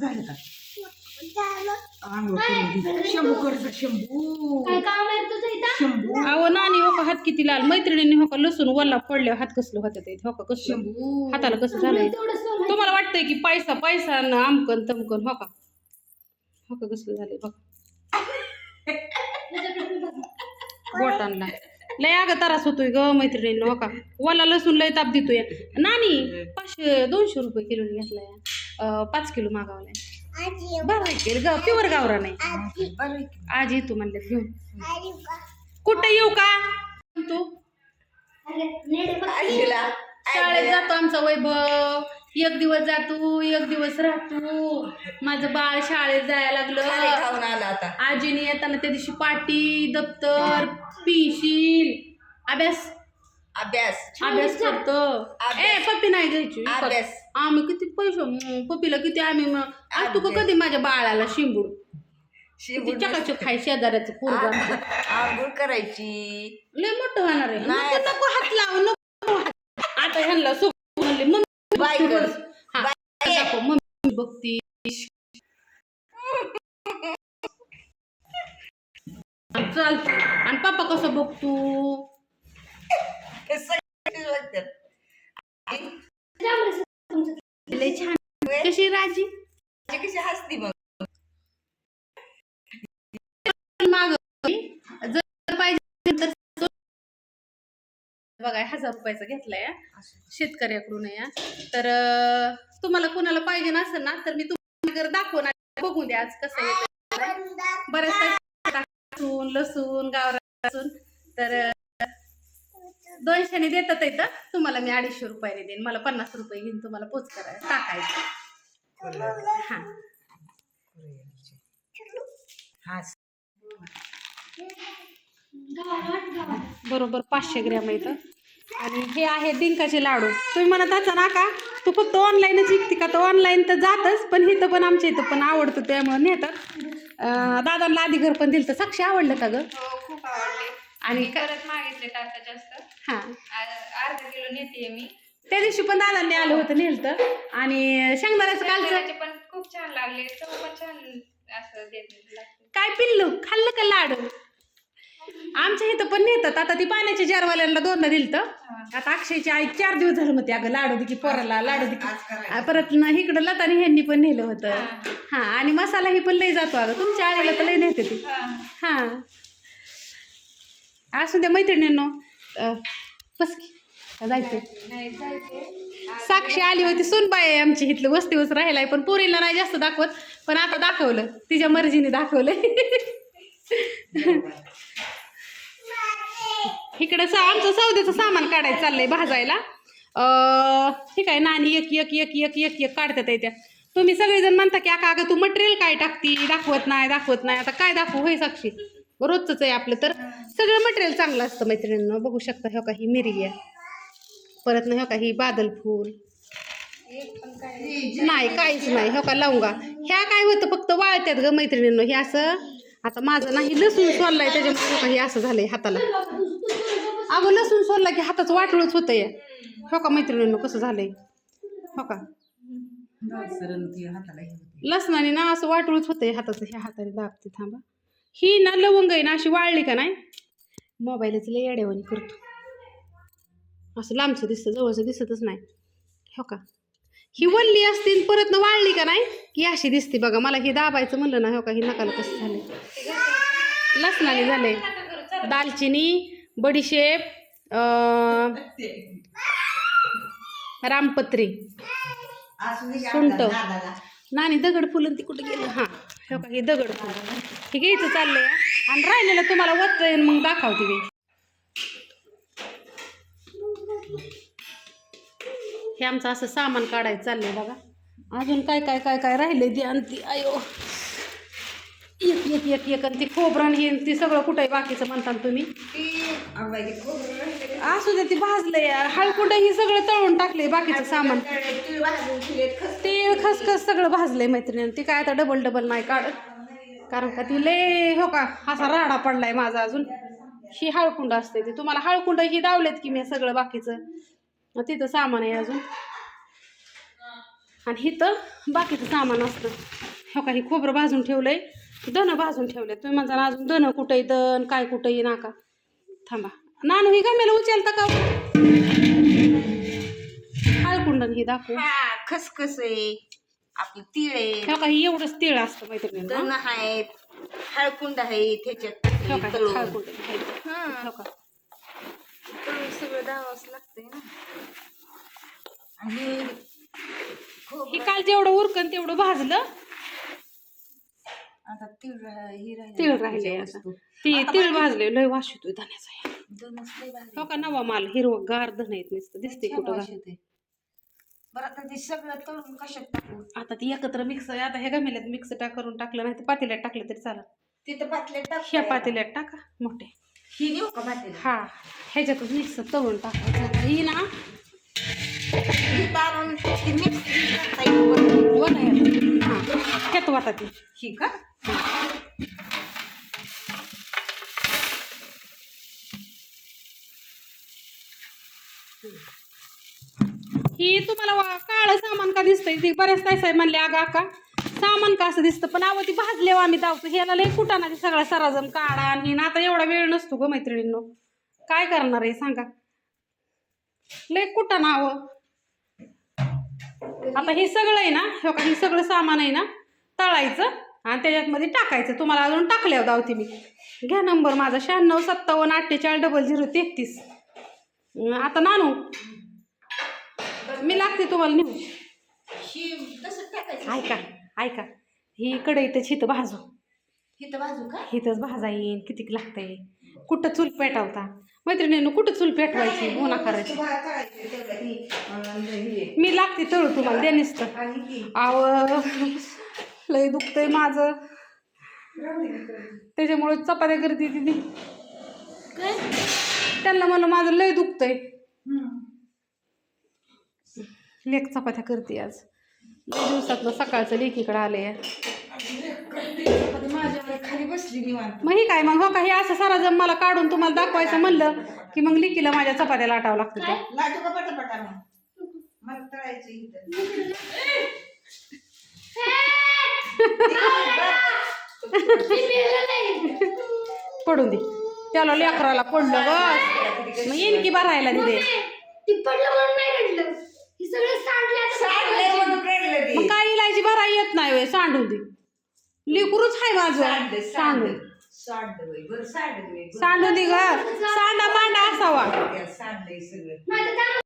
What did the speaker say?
झालं का? आंघोळ करून दे. शंभू करचा शंभू. काय काम आहे तुझं इथं? शंभू. अहो नानी हो का? हात किती लाल. मैत्रिणींनी हो का? लसूण वल्ला पडल्यावर हात कसलं होतं ते? हो का? कसलं? शंभू. हाताला कसं झालंय? तेवढं सोनं तुम्हाला वाटतंय की पैसा पैसा न आमकन तमकन हो का? हो का? कसलं झालंय? बघ. बोटांना. लय अगं त्रास होतोय ग मैत्रिणींनो हो का? वल्ला लसूण लय ताप देतोय. नानी पाचशे दोनशे रुपये किलो घेतलाय. पाच किलो मागावलाय. बरं आहे की ग प्युअर गावरा नाही. आज. येतो म्हणले घेऊन. कुठे येऊ का? तू? शाळेत जातो आमचा वैभव. एक दिवस जातो एक दिवस राहतो. माझं बाळ शाळेत जायला लागलं. खाऊन आला आता. आजीने येताना त्या दिवशी पाटी दप्तर पिशील. अभ्यास. अभ्यास. अभ्यास करतो. ए पप्पी नाही घ्यायची. अभ्यास. आम्ही किती पैसे पप्पीला किती आम्ही म- आज तू कधी माझ्या बाळाला शिंबूड? शिंबूड चकाचक खाय शेजाऱ्याचं पोरग आंघोळ करायची. लय मोठं होणार आहे. नाही. नको हात लावू नको. आता ह्यांना सो म्हणले मम्मी बाय कर. हा, मम्मी बघती. चालत आणि पप्पा कसं बघतो हे सगळे बघतात. आई, राम रे तुमचं. लय छान कशी राजी कशी हसती बघ. माग जर पाहिजे तर बघा हजार रुपयाचा घेतलाय. शेतकऱ्याकडून हा. तर तुम्हाला कोणाला पाहिजे नसेल ना तर मी तुम्हाला दाखवणार बघून द्या आज कसं येतं बऱ्याच लसूण लसूण गावरा लसूण. तर दोनशेने देतात इथं तुम्हाला मी अडीचशे रुपयाने देईन. मला पन्नास रुपये घेऊन तुम्हाला पोच करायचं टाकायचं. हा. बरोबर पाचशे ग्रॅम येतं आणि हे आहे डिंकाचे लाडू. तुम्ही म्हणत असा ना का तू फक्त ऑनलाईनच विकते का? तर ऑनलाईन तर जातच पण इथं पण आमच्या इथं पण आवडतं त्यामुळे नेतात. दादांना आधी घर पण दिलं तर साक्षी आवडलं का ग? हो खूप आवडले. आणि परत मागितले आता जास्त. हां. आ- अर्धा किलो नेते मी. त्या दिवशी पण दादांनी आलं होतं नेलतं. आणि शेंगदाण्याचं कालचं शेंगदाण्याचे पण खूप छान लागले. चव पण छान असं देत लागते काय पिल्लू? खाल्लं का लाडू? आमच्या इथं पण नेतात. आता ती पाण्याच्या जारवाल्यांना दोनदा दिलतं. आता अक्षयची आई चार दिवस झालं म्हणते अगं लाडू दे की पोराला लाडू दे की आज करायचं. आ, परत ना इकडं लतानी ह्यांनी पण नेलं होतं. हा. आणि मसाला ही पण लई जातो अगं. तुमच्या आईला तर लई नेते ती. हा. असू द्या मैत्रिणींनो अं, बस की. जायचं साक्षी आली होती सुनबाई आहे आमची इथलं वस्तीवच राहिलाय पण पोरीला नाही जास्त दाखवत पण आता दाखवलं. तिच्या मर्जीने दाखवलं इकडं सा आमचं सौद्याचं सामान काढायचं चाललंय भाजायला. ठीक आहे नानी एक एक एक एक एक एक काढतात त्या. तुम्ही सगळेजण म्हणता की अका अगं तू मटेरियल काय टाकती? दाखवत नाही दाखवत नाही. आता काय दाखवू होय साक्षी? रोजच आहे आपलं. तर सगळं मटेरियल चांगलं असतं मैत्रिणींना. बघू शकता हो का ही आहे. परत ना हो का ही बादल फूल. नाही काहीच नाही. हो का लवंगा. ह्या काय होतं फक्त वाळत्यात ग मैत्रिणींनो. हे असं आता माझं नाही लसूण सोललाय त्याच्यामुळे हो का हे असं झालंय हाताला. अगं लसूण सोलला की हाताचं वाटळच होतं या हो का मैत्रिणींनो कसं झालंय? हो का? लसणाने ना असं वाटूळच होतंय हाताचं. ह्या हाताने दाबते थांबा. ही ना लवंग आहे ना अशी वाळली का नाही? मोबाईलच लय येड्यावानी करतो. असं लांबचं दिसतं जवळचं दिसतच नाही. हो का? ही वल्ली असते आणि परत ना वाळली का नाही की अशी दिसते बघा. मला हे दाबायचं म्हणलं ना हो का? ही नकाला कसं झालंय? लसणाने झालंय. दालचिनी बडीशेप अं, रामपत्री की दादाला. नानी दगड फुलं ती कुठे गेलं? हां हे बघा हे दगड फुल. हे घ्यायचं चाललंय. आणि राहिलेलं तुम्हाला वत मग दाखवते मी. हे आमचं असं सामान काढायचं चाललंय बघा. अजून काय काय काय काय राहिले ती आणि ती अयो. एक एक एक एक आणि ती खोबरं हे ती सगळं कुठे बाकीचं म्हणता ना तुम्ही? असू दे ती भाजलंय हळकुंड ही सगळं तळून टाकलंय बाकीचं सामान. तेल खसखस सगळं भाजलंय मैत्रिणी. ती काय आता डबल डबल नाही काढत. कारण का ती लय हो का असा राडा पडलाय माझा अजून. ही हळकुंड असते ती. तुम्हाला हळकुंड ही दावलेत की मी सगळं बाकीचं. तिथं सामान आहे अजून. आणि इथं बाकीचं सामान असतं. हो का हे खोबरं भाजून ठेवलंय. दणं भाजून ठेवले तुम्ही म्हणता ना अजून दणं कुठंही दण काय कुठंही नाका. थांबा. नानू ही गमेला उचलता का? हळकुंडन ही दाखवू. हा खसखस आहे. आपलं तीळ आहे का हे एवढंच तिळ असतं मैत्रिणी तण आहेत हळकुंड आहे त्याच्यात का तळून. हळकुंड आहे. हा. का तळून सगळं दावाच लागतंय ना आणि हे खोबरं काल जेवढं उरकन तेवढं भाजलं आता तीळ रा- हे राहिलं तीळ राहिले त्याच्या आता वस्तू. ती आता तीळ भाजले लय वास येतोय धान्याचा दोनच लय भारी. हो का नवा माल हिरवं गार धन येत नुसतं दिसते छान कुठं वास गार. येतोय. बरं आता ते सगळं तळून कशात टाकू? आता ती एकत्र मिक्स आता ह्या गमेल्यात मिक्स टाक करून टाकलं नाही तर पातेल्यात टाकलं तरी चालेल. तिथं पातल्या टाक ह्या पातेल्यात टाका मोठे. ही नेऊ का पातेलं हा ह्याच्यातच मिक्स तळून टाकायचं ही ना ही तारून ती मिक्स करता येईल. हा ह्यात वाटा ती. ही का? ही तुम्हाला वा- काळं सामान का दिसतंय? ती बऱ्याच आहे म्हणले अगं आका सामान का असं दिसतं? पण अहो ती भाजल्यावर हो आम्ही धावतो ह्याला लय कुटाणा ते सगळा सराजम काढा आणि ना आता एवढा वेळ नसतो ग मैत्रिणींनो. काय करणार आहे सांगा. लय कुटाणा हवं आता हे सगळं आहे ना हो हे बघा, हे सगळं सामान आहे ना तळायचं आणि त्याच्यातमध्ये टाकायचं. तुम्हाला अजून टाकल्यावर धावते मी. घ्या नंबर माझा शहाण्णव सत्तावन्न अठ्ठेचाळीस डबल झिरो तेहतीस. आता नानू मी लागते तुम्हाला नेऊ ही ऐका ऐका. ही कढईतच हिथं भाजू. हिथं बाजू का? हिथंच भाजा येईन किती लागतंय. कुठं चूल पेटवता? मैत्रिणीनं कुठं चूल पेटवायची? गुन्हा करायची. हे. मी लागते तळू तुम्हाला आणि ही. आव लय दुखतंय माझं. त्याच्यामुळे चपात्या करते तिथे त्यांना म्हणलं माझं लय दुखतंय. लेख चपात्या करते आज. लय दिवसातनं सकाळचं लेकीकडे आले आता माझ्यावर खाली बसली निवांत. मग हे काय मग हो का हे असं सारा जम मला काढून तुम्हाला दाखवायचं म्हणलं की मग लिकीला माझ्या चपात्या लाटावं लागतं. लाटू का पटापटा मग? मला तळायचं इथं. पडून दे. त्याला लेकराला पडलं बस. मग येईन की भरायला दिले ती पडलं म्हणून नाही रडलं ही सगळं सांडलं आता सांडलंय म्हणून रडलं ते. मग काय इलायची भराय येत सांडून दे लेकरूच आहे माझं बरं. सांडून दे. ग. सांडा मांडा असावा. सांडलंय सगळं.